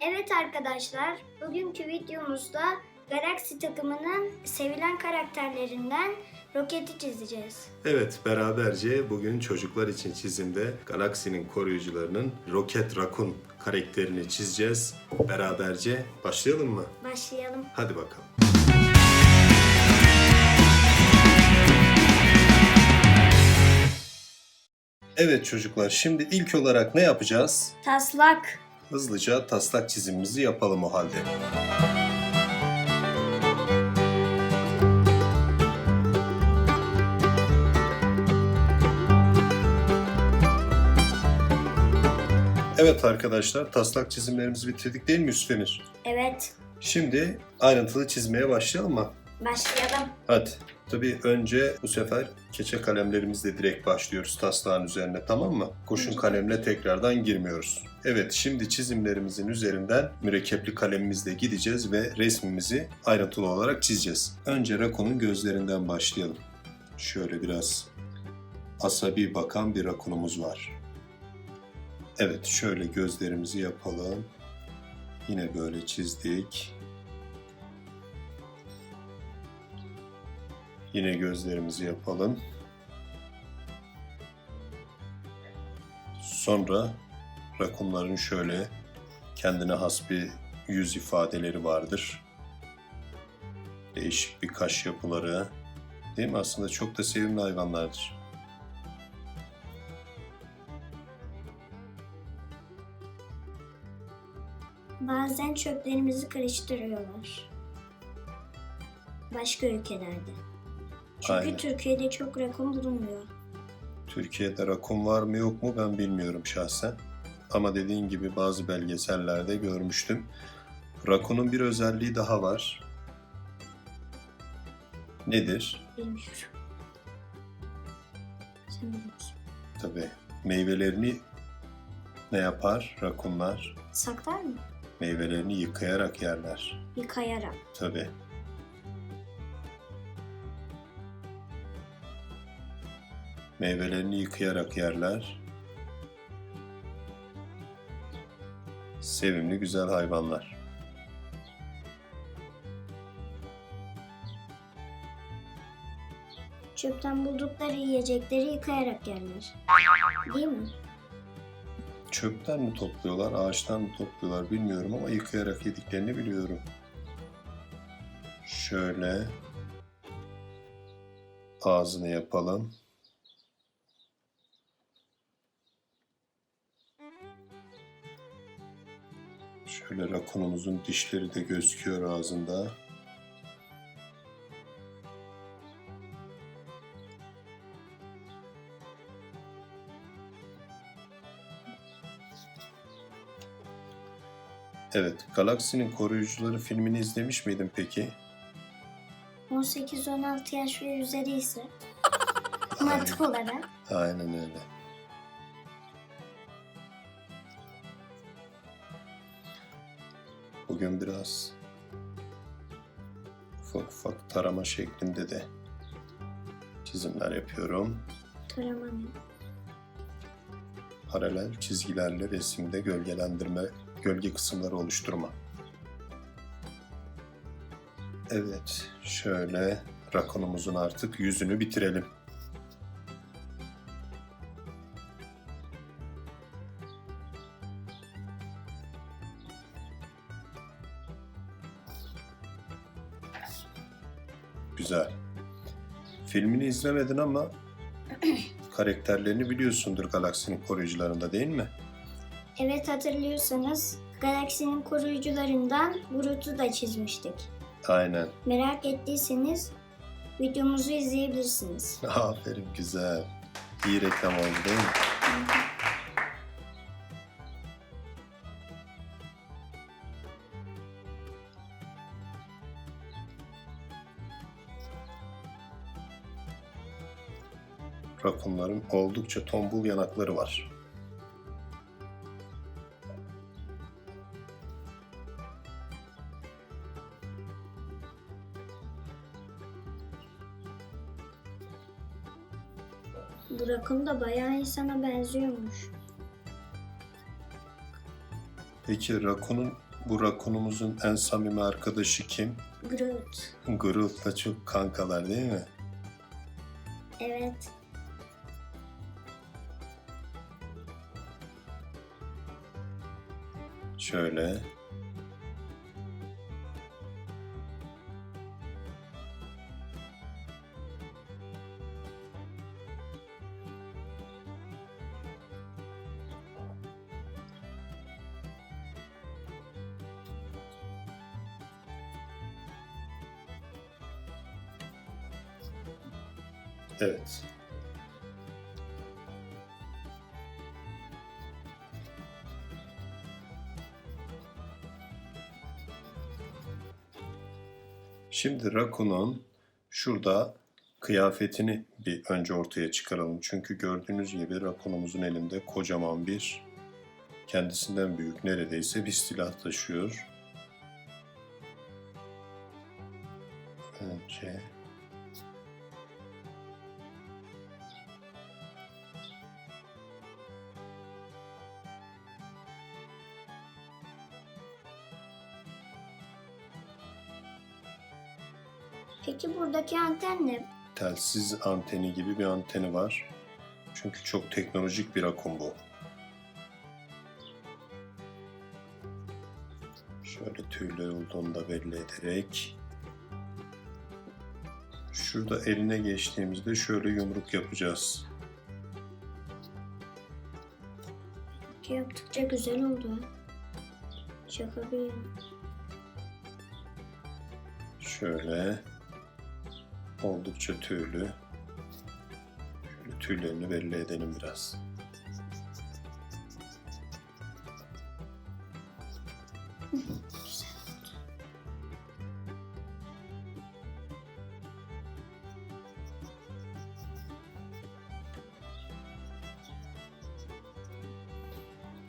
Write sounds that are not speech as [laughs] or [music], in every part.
Evet arkadaşlar, bugünkü videomuzda Galaxy takımının sevilen karakterlerinden Roket'i çizeceğiz. Evet, beraberce bugün çocuklar için çizimde Galaksinin koruyucularının Rocket Raccoon karakterini çizeceğiz. Beraberce başlayalım mı? Başlayalım. Hadi bakalım. Evet çocuklar, şimdi ilk olarak ne yapacağız? Taslak. Hızlıca taslak çizimimizi yapalım o halde. Evet arkadaşlar, taslak çizimlerimizi bitirdik değil mi Yusufemir? Evet, Şimdi ayrıntılı çizmeye başlayalım mı? başlayalım. Hadi. Tabii önce bu sefer keçe kalemlerimizle direkt başlıyoruz taslağın üzerine tamam mı? Kurşun kalemle tekrardan girmiyoruz. Evet şimdi çizimlerimizin üzerinden mürekkepli kalemimizle gideceğiz ve resmimizi ayrıntılı olarak çizeceğiz. Önce Rakun'un gözlerinden başlayalım. Şöyle biraz asabi bakan bir rakunumuz var. Evet şöyle gözlerimizi yapalım. Yine böyle çizdik. Yine gözlerimizi yapalım. Sonra rakunların şöyle kendine has bir yüz ifadeleri vardır. Değişik bir kaş yapıları. Değil mi? Aslında çok da sevimli hayvanlardır. Bazen çöplerimizi karıştırıyorlar. Başka ülkelerde. Çünkü Aynen. Türkiye'de çok rakun bulunmuyor. Türkiye'de rakun var mı yok mu ben bilmiyorum şahsen. Ama dediğin gibi bazı belgesellerde görmüştüm. Rakunun bir özelliği daha var. Nedir? Bilmiyorum. Sen biliyorsun. Tabii meyvelerini ne yapar rakunlar? Saklar mı? Meyvelerini yıkayarak yerler. Yıkayarak. Tabii. Meyvelerini yıkayarak yerler. Sevimli güzel hayvanlar. Çöpten buldukları yiyecekleri yıkayarak yerler. Değil mi? Çöpten mi topluyorlar, ağaçtan mı topluyorlar bilmiyorum ama yıkayarak yediklerini biliyorum. Şöyle ağzını yapalım. Şöyle rakunumuzun dişleri de gözüküyor ağzında. Evet, Galaksinin Koruyucuları filmini izlemiş miydin peki? 18-16 yaş ve üzeri ise [laughs] mantık olarak Aynen öyle. Bugün biraz ufak ufak tarama şeklinde de çizimler yapıyorum. taramanın Paralel çizgilerle resimde gölgelendirme, gölge kısımları oluşturma. Evet, şöyle rakonumuzun artık yüzünü bitirelim. Filmini izlemedin ama [clears throat] karakterlerini biliyorsundur Galaksinin koruyucularında değil mi? Evet hatırlıyorsanız galaksinin koruyucularından Groot'u da çizmiştik. Aynen. Merak ettiyseniz videomuzu izleyebilirsiniz. [laughs] Aferin güzel. İyi reklam oldu değil mi? Rakunların oldukça tombul yanakları var. Bu rakun da bayağı insana benziyormuş. Peki rakunun Bu rakunumuzun en samimi arkadaşı kim? Groot. Groot'la çok kankalar değil mi? Evet. Şöyle. Evet. Şimdi Rakun'un şurada kıyafetini bir önce ortaya çıkaralım. Çünkü gördüğünüz gibi Rakun'umuzun elinde kocaman bir kendisinden büyük neredeyse bir silah taşıyor. Önce Peki buradaki anten ne? telsiz anteni gibi bir anteni var. Çünkü çok teknolojik bir akım bu. Şöyle tüyler olduğunu da belli ederek. Şurada eline geçtiğimizde şöyle yumruk yapacağız. Yaptıkça güzel oldu. Şaka bir. Şöyle oldukça tüylü. Şöyle tüylerini belli edelim biraz.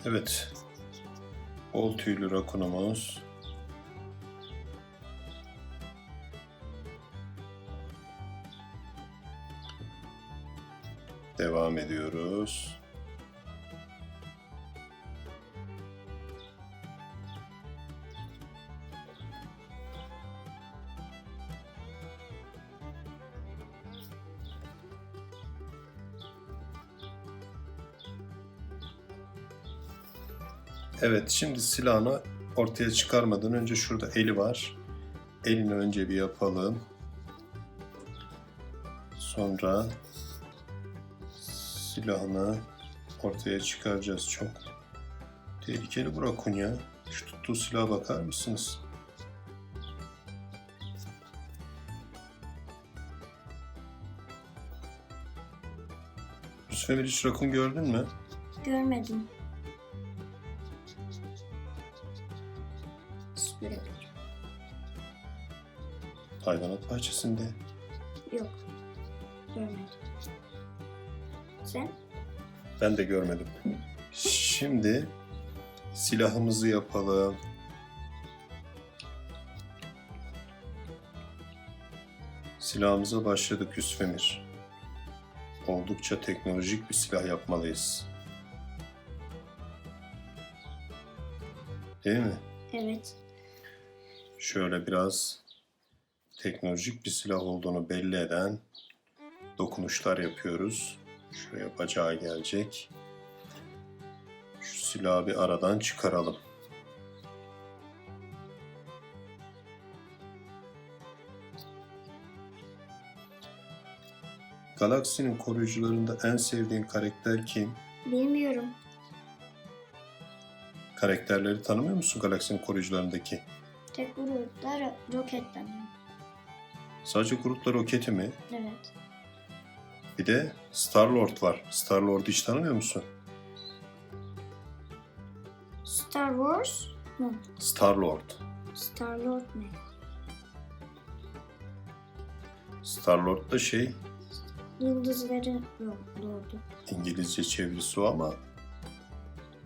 Evet. Bol tüylü rakunumuz Devam ediyoruz. Evet, şimdi silahını ortaya çıkarmadan önce şurada eli var. Elini önce bir yapalım. Sonra silahını ortaya çıkaracağız. Çok tehlikeli bu rakun ya. Şu tuttuğu silaha bakar mısınız? Yusuf Emir hiç rakun gördün mü? Görmedim. Görebilirim. Hayvanat bahçesinde. Yok. Sen? Ben de görmedim. Şimdi silahımızı yapalım. Silahımıza başladık Yusuf Emir. Oldukça teknolojik bir silah yapmalıyız. Değil mi? Evet. Şöyle biraz teknolojik bir silah olduğunu belli eden dokunuşlar yapıyoruz. Şuraya bacağı gelecek. Şu silahı bir aradan çıkaralım. Galaksinin koruyucularında en sevdiğin karakter kim? Bilmiyorum. Karakterleri tanımıyor musun galaksinin koruyucularındaki? Tek gruplar roketten. Sadece Groot'la Roket'i mi? Evet. Bir de Star-Lord var. Star-Lord'u hiç tanımıyor musun? Star Wars mu? Star-Lord. Star Lord ne? Star-Lord da şey Yıldızların yok, lordu. İngilizce çevirisi o ama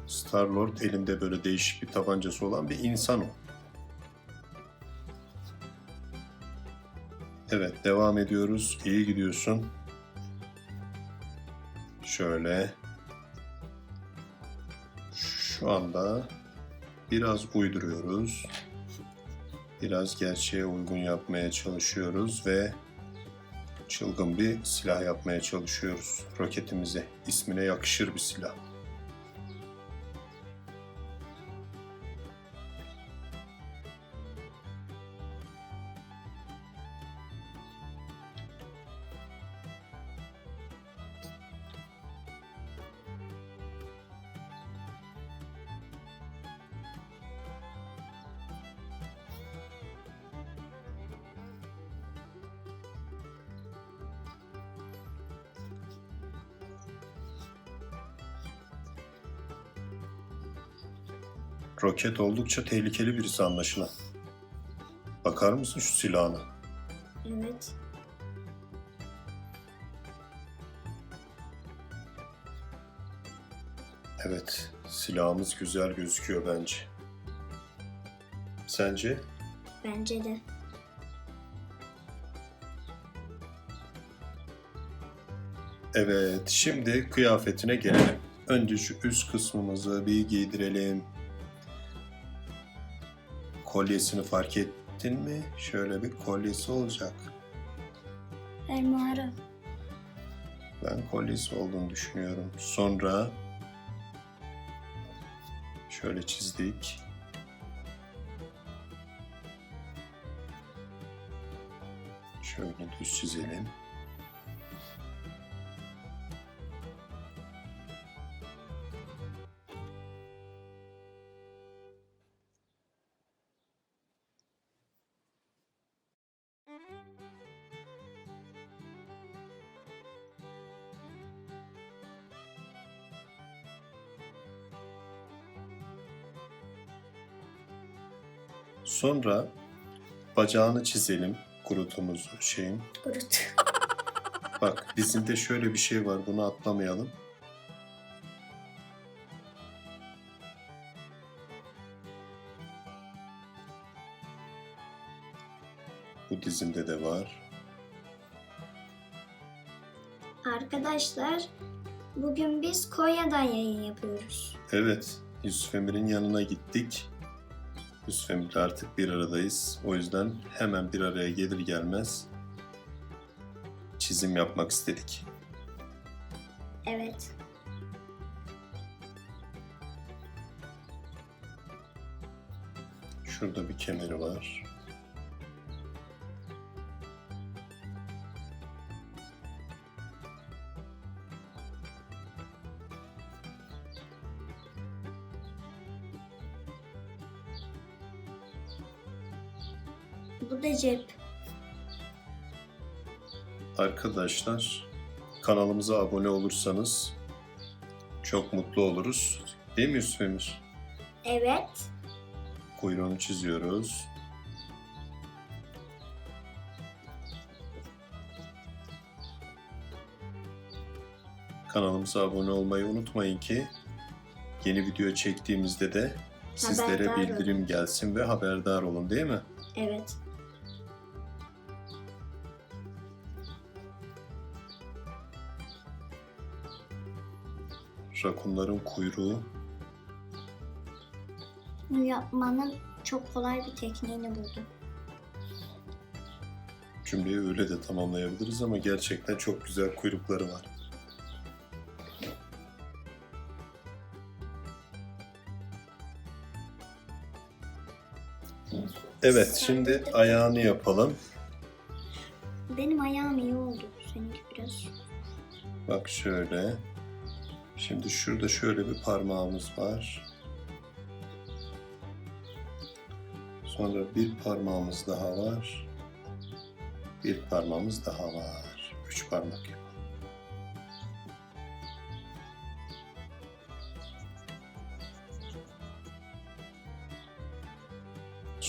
Star-Lord elinde böyle değişik bir tabancası olan bir insan o. Evet devam ediyoruz. İyi gidiyorsun. Şöyle. Şu anda biraz uyduruyoruz. Biraz gerçeğe uygun yapmaya çalışıyoruz ve çılgın bir silah yapmaya çalışıyoruz roketimize. İsmine yakışır bir silah. Roket oldukça tehlikeli birisi anlaşılan. Bakar mısın şu silahına? Evet. Evet, silahımız güzel gözüküyor bence. Sence? Bence de. Evet, şimdi kıyafetine gelelim. Önce şu üst kısmımızı bir giydirelim. Kolyesini fark ettin mi? Şöyle bir kolyesi olacak. Fermuarı. Ben kolyesi olduğunu düşünüyorum. Sonra şöyle çizdik. Şöyle düz çizelim. Sonra bacağını çizelim kurutumuz şeyin. Kurut. [laughs] Bak dizinde şöyle bir şey var bunu atlamayalım. Bu dizinde de var. Arkadaşlar bugün biz Konya'dan yayın yapıyoruz. Evet, Yusuf Emir'in yanına gittik. Yusuf Emir'le artık bir aradayız. O yüzden hemen bir araya gelir gelmez çizim yapmak istedik. Evet. Şurada bir kemeri var. Bu da cep. Arkadaşlar kanalımıza abone olursanız çok mutlu oluruz. Değil mi Yusuf Emir? Evet. Kuyruğunu çiziyoruz. Kanalımıza abone olmayı unutmayın ki yeni video çektiğimizde de sizlere Haberdar bildirim gelsin ve haberdar olun değil mi? Evet. Rakunların kuyruğu Bunu yapmanın çok kolay bir tekniğini buldum. cümleyi öyle de tamamlayabiliriz ama gerçekten çok güzel kuyrukları var. Evet, şimdi ayağını yapalım. Benim ayağım iyi oldu. Seninki biraz. Bak şöyle. Şimdi şurada şöyle bir parmağımız var. Sonra bir parmağımız daha var. Bir parmağımız daha var. Üç parmak yapalım.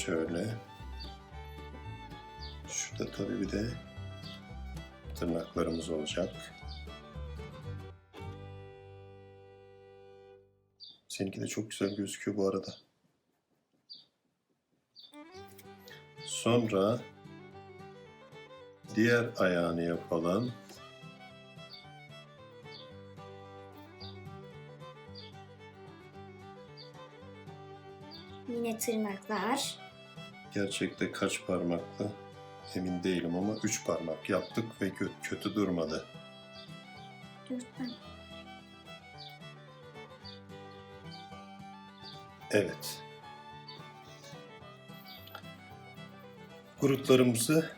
Şöyle. Şurada tabii bir de tırnaklarımız olacak. Seninki de çok güzel gözüküyor bu arada. Sonra diğer ayağını yapalım. ve tırnaklar. Gerçekte kaç parmaklı emin değilim ama 3 parmak yaptık ve kö- kötü durmadı. Dört tane. Evet. Gruplarımızı,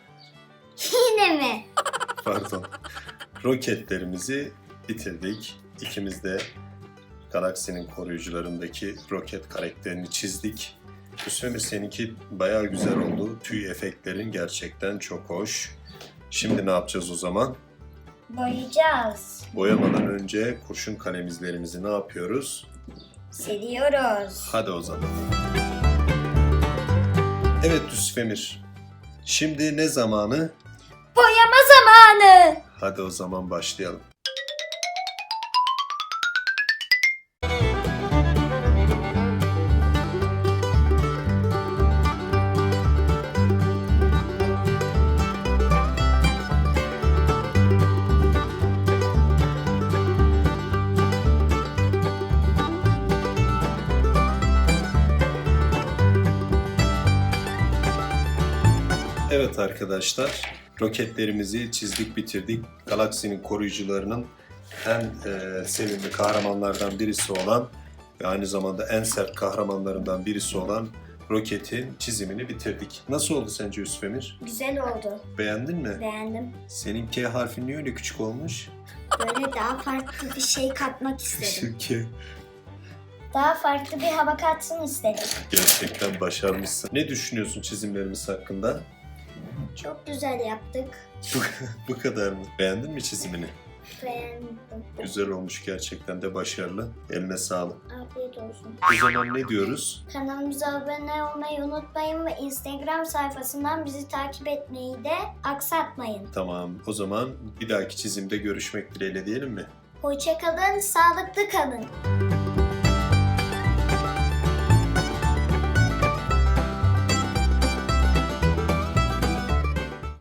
Yine mi? [laughs] pardon, roketlerimizi bitirdik. İkimiz de galaksinin koruyucularındaki roket karakterini çizdik. Hüsnü seninki bayağı güzel oldu. Tüy efektlerin gerçekten çok hoş. Şimdi ne yapacağız o zaman? Boyayacağız. Boyamadan önce kurşun kalemizlerimizi ne yapıyoruz? Seriyoruz. Hadi o zaman. Evet Düsfemir. Şimdi ne zamanı? Boyama zamanı. Hadi o zaman başlayalım. Evet arkadaşlar, roketlerimizi çizdik bitirdik. Galaksinin koruyucularının en e, sevimli kahramanlardan birisi olan ve aynı zamanda en sert kahramanlarından birisi olan roketin çizimini bitirdik. Nasıl oldu sence Yusuf Emir? Güzel oldu. Beğendin mi? Beğendim. Senin K harfi niye öyle küçük olmuş? Böyle daha farklı bir şey katmak istedim. [laughs] Çünkü Daha farklı bir hava katsın istedim. gerçekten başarmışsın. Ne düşünüyorsun çizimlerimiz hakkında? Çok güzel yaptık. Bu, kadar mı? Beğendin mi çizimini? Beğendim. Güzel olmuş gerçekten de başarılı. Eline sağlık. Afiyet olsun. O zaman ne diyoruz? Kanalımıza abone olmayı unutmayın ve Instagram sayfasından bizi takip etmeyi de aksatmayın. Tamam. O zaman bir dahaki çizimde görüşmek dileğiyle diyelim mi? Hoşçakalın, sağlıklı kalın.